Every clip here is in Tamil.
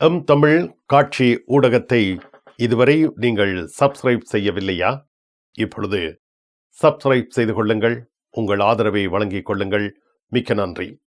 M Tamil காட்சி ஊடகத்தை இதுவரை நீங்கள் சப்ஸ்கிரைப் செய்யவில்லையா? இப்பொழுது சப்ஸ்கிரைப் செய்து கொள்ளுங்கள். உங்கள் ஆதரவை வழங்கிக் கொள்ளுங்கள். மிக்க நன்றி.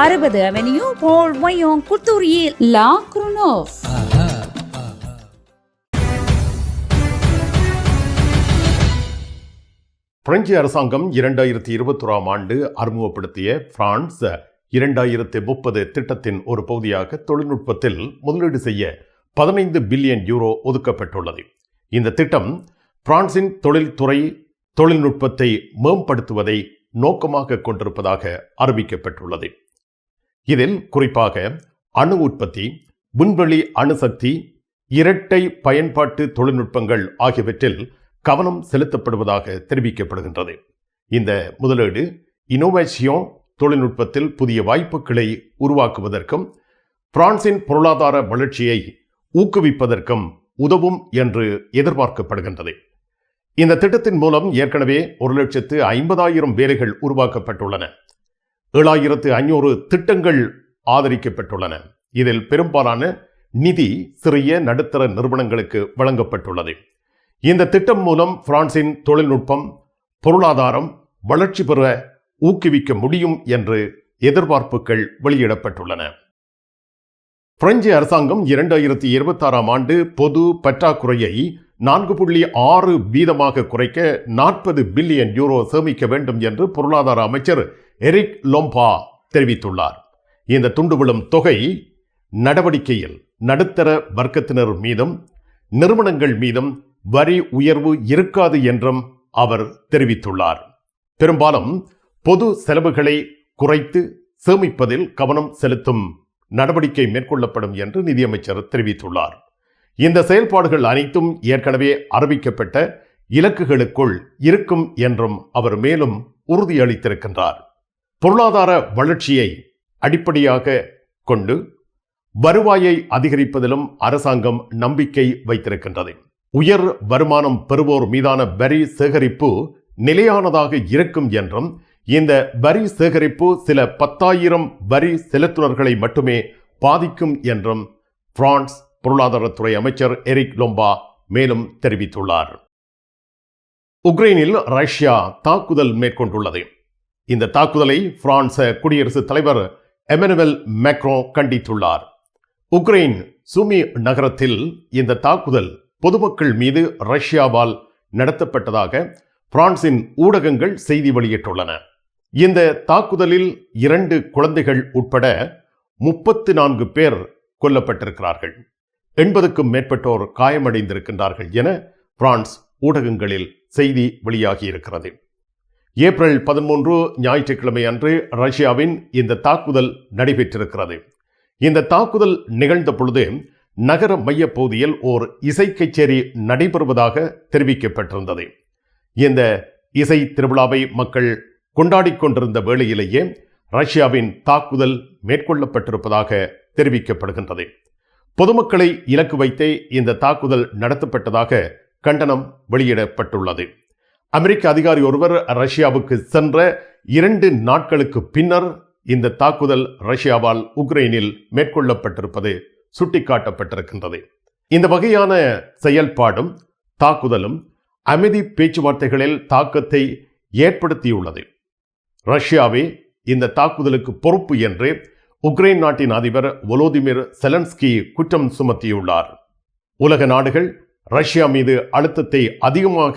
அறுபது அவென்யூ போல் ஒயோங் குத்தூரியில் லா குருனோவ் பிரெஞ்சு அரசாங்கம் இரண்டாயிரத்தி இருபத்தொராம் ஆண்டு அறிமுகப்படுத்திய பிரான்ஸ் இரண்டாயிரத்தி முப்பது திட்டத்தின் ஒரு பகுதியாக தொழில்நுட்பத்தில் முதலீடு செய்ய பதினைந்து பில்லியன் யூரோ ஒதுக்கப்பட்டுள்ளது. இந்த திட்டம் பிரான்சின் தொழில்துறை தொழில்நுட்பத்தை மேம்படுத்துவதை நோக்கமாக கொண்டிருப்பதாக அறிவிக்கப்பட்டுள்ளது. இதில் குறிப்பாக அணு உற்பத்தி விண்வெளி அணுசக்தி இரட்டை பயன்பாட்டு தொழில்நுட்பங்கள் ஆகியவற்றில் கவனம் செலுத்தப்படுவதாக தெரிவிக்கப்படுகின்றது. இந்த முதலீடு இனோவேஷியோ தொழில்நுட்பத்தில் புதிய வாய்ப்புகளை உருவாக்குவதற்கும் பிரான்சின் பொருளாதார வளர்ச்சியை ஊக்குவிப்பதற்கும் உதவும் என்று எதிர்பார்க்கப்படுகின்றது. இந்த திட்டத்தின் மூலம் ஏற்கனவே ஒரு லட்சத்து ஐம்பதாயிரம் வேலைகள் உருவாக்கப்பட்டுள்ளன. ஏழாயிரத்து ஐநூறு திட்டங்கள் ஆதரிக்கப்பட்டுள்ளன. இதில் பெரும்பாலான நிதி சிறிய நடுத்தர நிறுவனங்களுக்கு வழங்கப்பட்டுள்ளது. இந்த திட்டம் மூலம் பிரான்சின் தொழில்நுட்பம் பொருளாதாரம் வளர்ச்சி பெற ஊக்குவிக்க முடியும் என்று எதிர்பார்ப்புகள் வெளியிடப்பட்டுள்ளன. பிரெஞ்சு அரசாங்கம் இரண்டாயிரத்தி இருபத்தாறாம் ஆண்டு பொது பற்றாக்குறையை நான்கு புள்ளி ஆறு வீதமாக குறைக்க நாற்பது பில்லியன் யூரோ சேமிக்க வேண்டும் என்று பொருளாதார அமைச்சர் எரிக் லொம்பா தெரிவித்துள்ளார். இந்த துண்டு விழும் தொகை நடவடிக்கையில் நடுத்தர வர்க்கத்தினர் மீதும் நிறுவனங்கள் மீதும் வரி உயர்வு இருக்காது என்றும் அவர் தெரிவித்துள்ளார். பெரும்பாலும் பொது செலவுகளை குறைத்து சேமிப்பதில் கவனம் செலுத்தும் நடவடிக்கை மேற்கொள்ளப்படும் என்று நிதியமைச்சர் தெரிவித்துள்ளார். இந்த செயல்பாடுகள் அனைத்தும் ஏற்கனவே அறிவிக்கப்பட்ட இலக்குகளுக்குள் இருக்கும் என்றும் அவர் மேலும் உறுதியளித்திருக்கின்றார். பொருளாதார வளர்ச்சியை அடிப்படையாக கொண்டு வருவாயை அதிகரிப்பதிலும் அரசாங்கம் நம்பிக்கை வைத்திருக்கின்றது. உயர் வருமானம் பெறுவோர் மீதான வரி சேகரிப்பு நிலையானதாக இருக்கும் என்றும் இந்த வரி சேகரிப்பு சில பத்தாயிரம் வரி செலுத்துனர்களை மட்டுமே பாதிக்கும் என்றும் பிரான்ஸ் பொருளாதாரத்துறை அமைச்சர் எரிக் லொம்பா மேலும் தெரிவித்துள்ளார். உக்ரைனில் ரஷ்யா தாக்குதல் மேற்கொண்டுள்ளது. இந்த தாக்குதலை பிரான்ஸ் குடியரசுத் தலைவர் எமனுவல் மேக்ரோ கண்டித்துள்ளார். உக்ரைன் சுமி நகரத்தில் இந்த தாக்குதல் பொதுமக்கள் மீது ரஷ்யாவால் நடத்தப்பட்டதாக பிரான்சின் ஊடகங்கள் செய்தி வெளியிட்டுள்ளன. இந்த தாக்குதலில் இரண்டு குழந்தைகள் உட்பட முப்பத்து நான்கு பேர் கொல்லப்பட்டிருக்கிறார்கள். எண்பதுக்கும் மேற்பட்டோர் காயமடைந்திருக்கின்றார்கள் என பிரான்ஸ் ஊடகங்களில் செய்தி வெளியாகியிருக்கிறது. ஏப்ரல் பதிமூன்று ஞாயிற்றுக்கிழமை அன்று ரஷ்யாவின் இந்த தாக்குதல் நடைபெற்றிருக்கிறது. இந்த தாக்குதல் நிகழ்ந்த பொழுது நகர மையப் பகுதியில் ஓர் இசை கச்சேரி நடைபெறுவதாக தெரிவிக்கப்பட்டிருந்தது. இந்த இசை திருவிழாவை மக்கள் கொண்டாடிக் கொண்டிருந்த வேளையிலேயே ரஷ்யாவின் தாக்குதல் மேற்கொள்ளப்பட்டிருப்பதாக தெரிவிக்கப்படுகின்றது. பொதுமக்களை இலக்கு வைத்தே இந்த தாக்குதல் நடத்தப்பட்டதாக கண்டனம் வெளியிடப்பட்டுள்ளது. அமெரிக்க அதிகாரி ஒருவர் ரஷ்யாவுக்கு சென்ற இரண்டு நாட்களுக்கு பின்னர் இந்த தாக்குதல் ரஷ்யாவால் உக்ரைனில் மேற்கொள்ளப்பட்டிருப்பது சுட்டிக்காட்டப்பட்டிருக்கின்றது. இந்த வகையான செயல்பாடும் தாக்குதலும் அமைதி பேச்சுவார்த்தைகளில் தாக்கத்தை ஏற்படுத்தியுள்ளது. ரஷ்யாவே இந்த தாக்குதலுக்கு பொறுப்பு என்று உக்ரைன் நாட்டின் அதிபர் ஒலோதிமிர் செலன்ஸ்கி குற்றம் சுமத்தியுள்ளார். உலக நாடுகள் ரஷ்யா மீது அழுத்தத்தை அதிகமாக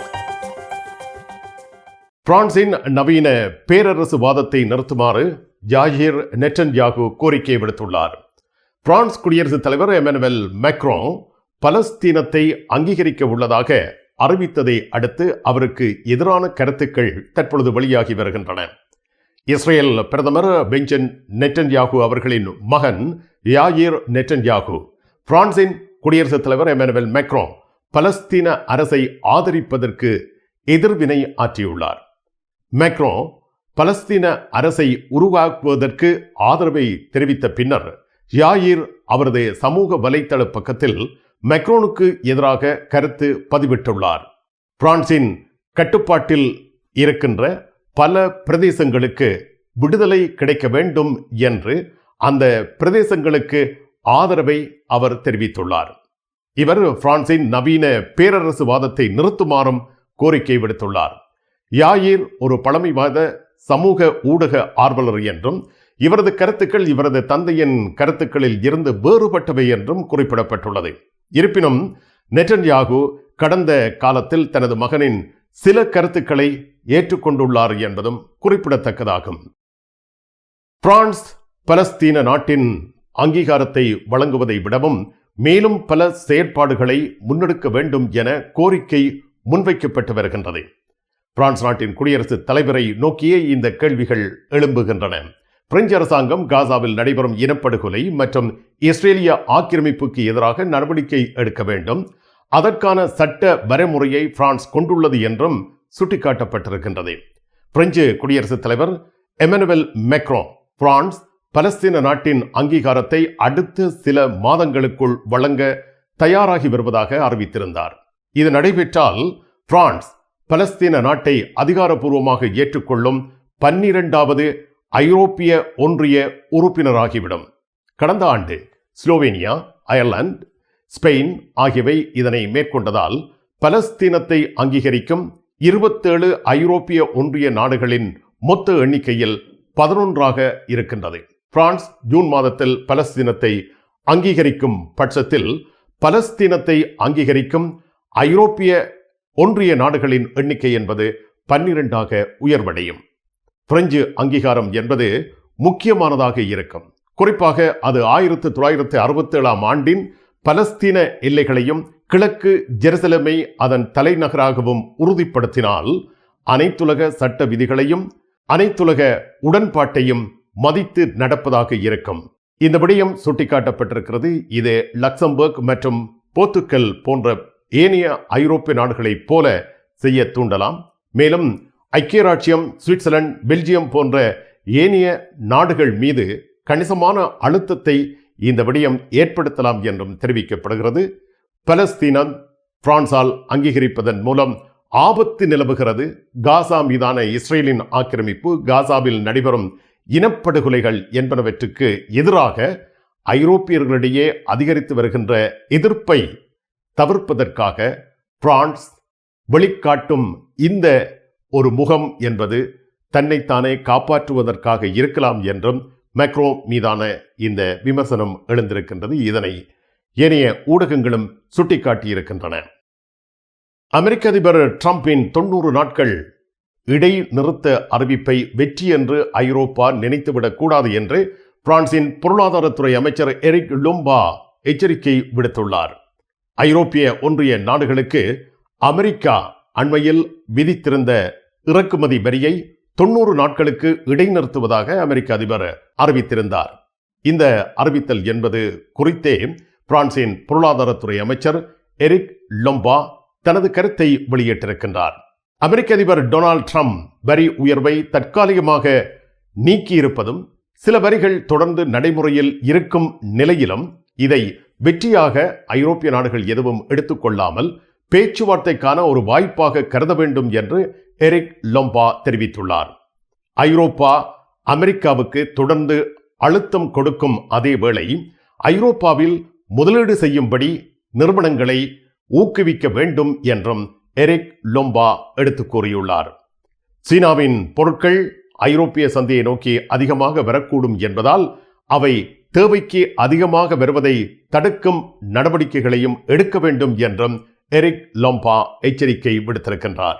பிரான்சின் நவீன பேரரசு வாதத்தை நிறுத்துமாறு ஜாகிர் நெட்டன்யாகு கோரிக்கை விடுத்துள்ளார். பிரான்ஸ் குடியரசுத் தலைவர் எமனுவல் மெக்ரோ பலஸ்தீனத்தை அங்கீகரிக்க உள்ளதாக அறிவித்ததை அடுத்து அவருக்கு எதிரான கருத்துக்கள் தற்பொழுது வெளியாகி வருகின்றன. இஸ்ரேல் பிரதமர் பெஞ்சன் நெட்டன்யாகு அவர்களின் மகன் யாயிர் நெட்டன்யாகு பிரான்சின் குடியரசுத் தலைவர் எமனுவல் மெக்ரோ பலஸ்தீன அரசை ஆதரிப்பதற்கு எதிர்வினை ஆற்றியுள்ளார். மேக்ரோ பலஸ்தீன அரசை உருவாக்குவதற்கு ஆதரவை தெரிவித்த பின்னர் யாயிர் அவரது சமூக வலைத்தள பக்கத்தில் மெக்ரோனுக்கு எதிராக கருத்து பதிவிட்டுள்ளார். பிரான்சின் கட்டுப்பாட்டில் இருக்கின்ற பல பிரதேசங்களுக்கு விடுதலை கிடைக்க வேண்டும் என்று அந்த பிரதேசங்களுக்கு ஆதரவை அவர் தெரிவித்துள்ளார். இவர் பிரான்சின் நவீன பேரரசு வாதத்தை நிறுத்துமாறும் கோரிக்கை விடுத்துள்ளார். யாயிர் ஒரு பழமைவாத சமூக ஊடக ஆர்வலர் என்றும் இவரது கருத்துக்கள் இவரது தந்தையின் கருத்துக்களில் இருந்து வேறுபட்டவை என்றும் குறிப்பிடப்பட்டுள்ளது. இருப்பினும் நெட்டன்யாகு கடந்த காலத்தில் தனது மகனின் சில கருத்துக்களை ஏற்றுக்கொண்டுள்ளார் என்பதும் குறிப்பிடத்தக்கதாகும். பிரான்ஸ் பலஸ்தீன நாட்டின் அங்கீகாரத்தை வழங்குவதை விடவும் மேலும் பல செயற்பாடுகளை முன்னெடுக்க வேண்டும் என கோரிக்கை முன்வைக்கப்பட்டு வருகின்றது. பிரான்ஸ் நாட்டின் குடியரசுத் தலைவரை நோக்கியே இந்த கேள்விகள் எழும்புகின்றன. பிரெஞ்சு அரசாங்கம் காசாவில் நடைபெறும் இனப்படுகொலை மற்றும் இஸ்ரேலிய ஆக்கிரமிப்புக்கு எதிராக நடவடிக்கை எடுக்க வேண்டும். அதற்கான சட்ட வரைமுறையை பிரான்ஸ் கொண்டுள்ளது என்றும் சுட்டிக்காட்டப்பட்டிருக்கின்றது. பிரெஞ்சு குடியரசுத் தலைவர் எமனுவல் மெக்ரோ பிரான்ஸ் பலஸ்தீன நாட்டின் அங்கீகாரத்தை அடுத்த சில மாதங்களுக்குள் வழங்க தயாராகி வருவதாக அறிவித்திருந்தார். இது நடைபெற்றால் பிரான்ஸ் பலஸ்தீன நாட்டை அதிகாரப்பூர்வமாக ஏற்றுக்கொள்ளும் பன்னிரண்டாவது ஐரோப்பிய ஒன்றிய உறுப்பினராகிவிடும். கடந்த ஆண்டு ஸ்லோவேனியா அயர்லாந்து ஸ்பெயின் ஆகியவை இதனை மேற்கொண்டதால் பலஸ்தீனத்தை அங்கீகரிக்கும் இருபத்தேழு ஐரோப்பிய ஒன்றிய நாடுகளின் மொத்த எண்ணிக்கையில் பதினொன்றாக இருக்கின்றது. பிரான்ஸ் ஜூன் மாதத்தில் பலஸ்தீனத்தை அங்கீகரிக்கும் பட்சத்தில் பலஸ்தீனத்தை அங்கீகரிக்கும் ஐரோப்பிய ஒன்றிய நாடுகளின் எண்ணிக்கை என்பது பன்னிரண்டாக உயர்வடையும். பிரெஞ்சு அங்கீகாரம் என்பது முக்கியமானதாக இருக்கும். குறிப்பாக அது ஆயிரத்து தொள்ளாயிரத்து அறுபத்தேழாம் ஆண்டின் பலஸ்தீன எல்லைகளையும் கிழக்கு ஜெருசலமை அதன் தலைநகராகவும் உறுதிப்படுத்தினால் அனைத்துலக சட்ட விதிகளையும் அனைத்துலக உடன்பாட்டையும் மதித்து நடப்பதாக இருக்கும். இந்த விடயம் சுட்டிக்காட்டப்பட்டிருக்கிறது. இது லக்சம்பர்க் மற்றும் போர்த்துக்கல் போன்ற ஏனைய ஐரோப்பிய நாடுகளைப் போல செய்ய தூண்டலாம். மேலும் ஐக்கிய ராச்சியம் சுவிட்சர்லாந்து பெல்ஜியம் போன்ற ஏனைய நாடுகள் மீது கணிசமான அழுத்தத்தை இந்த விடயம் ஏற்படுத்தலாம் என்றும் தெரிவிக்கப்படுகிறது. பலஸ்தீனம் பிரான்சால் அங்கீகரிப்பதன் மூலம் ஆபத்து நிலவுகிறது. காசா மீதான இஸ்ரேலின் ஆக்கிரமிப்பு காசாவில் நடைபெறும் இனப்படுகொலைகள் என்பனவற்றுக்கு எதிராக ஐரோப்பியர்களிடையே அதிகரித்து வருகின்ற எதிர்ப்பை தவிர்ப்பதற்காக பிரான்ஸ் வெளிக்காட்டும் இந்த ஒரு முகம் என்பது தன்னைத்தானே காப்பாற்றுவதற்காக இருக்கலாம் என்றும் மேக்ரோ மீதான இந்த விமர்சனம் எழுந்திருக்கின்றது. இதனை ஏனைய ஊடகங்களும் சுட்டிக்காட்டியிருக்கின்றன. அமெரிக்க அதிபர் டிரம்பின் தொண்ணூறு நாட்கள் இடைநிறுத்த அறிவிப்பை வெற்றி என்று ஐரோப்பா நினைத்துவிடக்கூடாது என்று பிரான்சின் பொருளாதாரத்துறை அமைச்சர் எரிக் லும்பா எச்சரிக்கை விடுத்துள்ளார். ஐரோப்பிய ஒன்றிய நாடுகளுக்கு அமெரிக்கா அண்மையில் விதித்திருந்த இறக்குமதி வரியை தொண்ணூறு நாட்களுக்கு இடைநிறுத்துவதாக அமெரிக்க அதிபர் அறிவித்திருந்தார். இந்த அறிவித்தல் என்பது குறித்தே பிரான்சின் பொருளாதாரத்துறை அமைச்சர் எரிக் லொம்பா தனது கருத்தை வெளியிட்டிருக்கின்றார். அமெரிக்க அதிபர் டொனால்ட் ட்ரம்ப் வரி உயர்வை தற்காலிகமாக நீக்கியிருப்பதும் சில வரிகள் தொடர்ந்து நடைமுறையில் இருக்கும் நிலையிலும் இதை வெற்றியாக ஐரோப்பிய நாடுகள் எதுவும் எடுத்துக்கொள்ளாமல் பேச்சுவார்த்தைக்கான ஒரு வாய்ப்பாக கருத வேண்டும் என்று எரிக் லொம்பா தெரிவித்துள்ளார். ஐரோப்பா அமெரிக்காவுக்கு தொடர்ந்து அழுத்தம் கொடுக்கும் அதே வேளை ஐரோப்பாவில் முதலீடு செய்யும்படி நிறுவனங்களை ஊக்குவிக்க வேண்டும் என்றும் எரிக் லொம்பா எடுத்துக் கூறியுள்ளார். சீனாவின் பொருட்கள் ஐரோப்பிய சந்தையை நோக்கி அதிகமாக வரக்கூடும் என்பதால் அவை தேவைக்கு அதிகமாக வருவதை தடுக்கும் நடவடிக்கைகளையும் எடுக்க வேண்டும் என்றும் எரிக் லொம்பா எச்சரிக்கை விடுத்திருக்கின்றார்.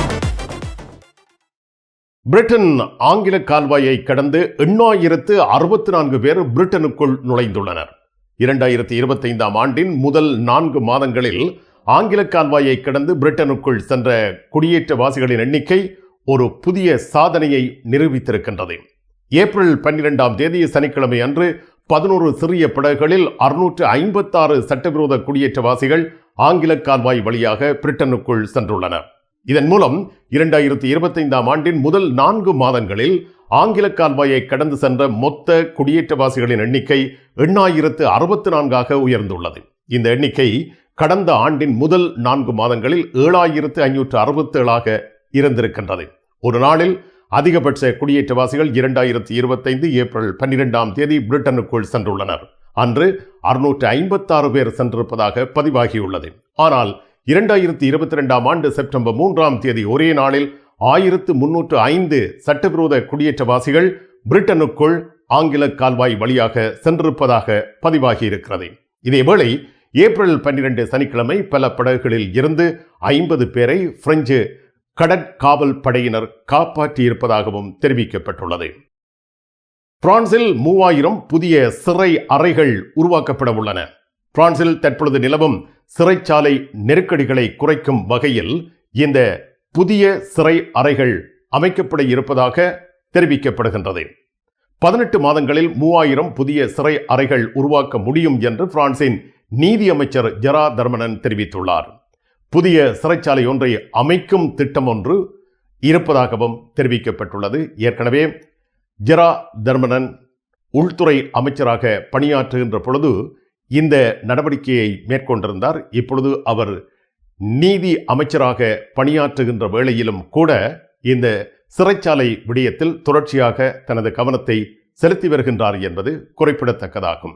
பிரிட்டன் ஆங்கில கால்வாயை கடந்து எண்ணாயிரத்து அறுபத்தி நான்கு பேர் பிரிட்டனுக்குள் நுழைந்துள்ளனர். இரண்டாயிரத்தி இருபத்தைந்தாம் ஆண்டின் முதல் நான்கு மாதங்களில் ஆங்கில கால்வாயை கடந்து பிரிட்டனுக்குள் சென்ற குடியேற்றவாசிகளின் எண்ணிக்கை ஒரு புதிய சாதனையை நிரூபித்திருக்கின்றது. ஏப்ரல் பன்னிரெண்டாம் தேதி சனிக்கிழமை அன்று பதினோரு சிறிய படகுகளில் அறுநூற்று ஐம்பத்தாறு சட்டவிரோத குடியேற்றவாசிகள் ஆங்கில கால்வாய் வழியாக பிரிட்டனுக்குள் சென்றுள்ளனர். இதன் மூலம் இரண்டாயிரத்தி இருபத்தைந்தாம் ஆண்டின் முதல் நான்கு மாதங்களில் ஆங்கில கால்வாயை கடந்து சென்ற மொத்த குடியேற்றவாசிகளின் எண்ணிக்கை எண்ணாயிரத்து அறுபத்தி நான்காக உயர்ந்துள்ளது. இந்த எண்ணிக்கை கடந்த ஆண்டின் முதல் நான்கு மாதங்களில் ஏழாயிரத்து ஐநூற்று அறுபத்தி ஏழாக இருந்திருக்கின்றது. ஒரு நாளில் அதிகபட்ச குடியேற்றவாசிகள் இரண்டாயிரத்தி இருபத்தைந்து ஏப்ரல் பன்னிரெண்டாம் தேதி பிரிட்டனுக்குள் சென்றுள்ளனர். அன்று அறுநூற்று ஐம்பத்தாறு பேர் சென்றிருப்பதாக பதிவாகியுள்ளது. ஆனால் இரண்டாயிரத்தி இருபத்தி ரெண்டாம் ஆண்டு செப்டம்பர் மூன்றாம் தேதி ஒரே நாளில் ஆயிரத்து முன்னூற்று ஐந்து சட்டவிரோத குடியேற்றவாசிகள் பிரிட்டனுக்குள் ஆங்கில கால்வாய் வழியாக சென்றிருப்பதாக பதிவாகி இருக்கிறது இதேவேளை ஏப்ரல் பன்னிரண்டு சனிக்கிழமை பல படகுகளில் இருந்து ஐம்பது பேரை பிரெஞ்சு கடற்காவல் படையினர் காப்பாற்றியிருப்பதாகவும் தெரிவிக்கப்பட்டுள்ளது. பிரான்சில் மூவாயிரம் புதிய சிறை அறைகள் உருவாக்கப்பட உள்ளன. பிரான்சில் தற்பொழுது நிலவும் சிறைச்சாலை நெருக்கடிகளை குறைக்கும் வகையில் இந்த புதிய சிறை அறைகள் அமைக்கப்பட இருப்பதாக தெரிவிக்கப்படுகின்றது. பதினெட்டு மாதங்களில் மூவாயிரம் புதிய சிறை அறைகள் உருவாக்க முடியும் என்று பிரான்சின் நீதி அமைச்சர் ஜெரா தர்மனன் தெரிவித்துள்ளார். புதிய சிறைச்சாலை ஒன்றை அமைக்கும் திட்டம் ஒன்று இருப்பதாகவும் தெரிவிக்கப்பட்டுள்ளது. ஏற்கனவே ஜெரா தர்மனன் உள்துறை அமைச்சராக பணியாற்றுகின்ற பொழுது இந்த நடவடிக்கையை மேற்கொண்டிருந்தார். இப்பொழுது அவர் நீதி அமைச்சராக பணியாற்றுகின்ற வேளையிலும் கூட இந்த சிறைச்சாலை விடயத்தில் தொடர்ச்சியாக தனது கவனத்தை செலுத்தி வருகின்றார் என்பது குறிப்பிடத்தக்கதாகும்.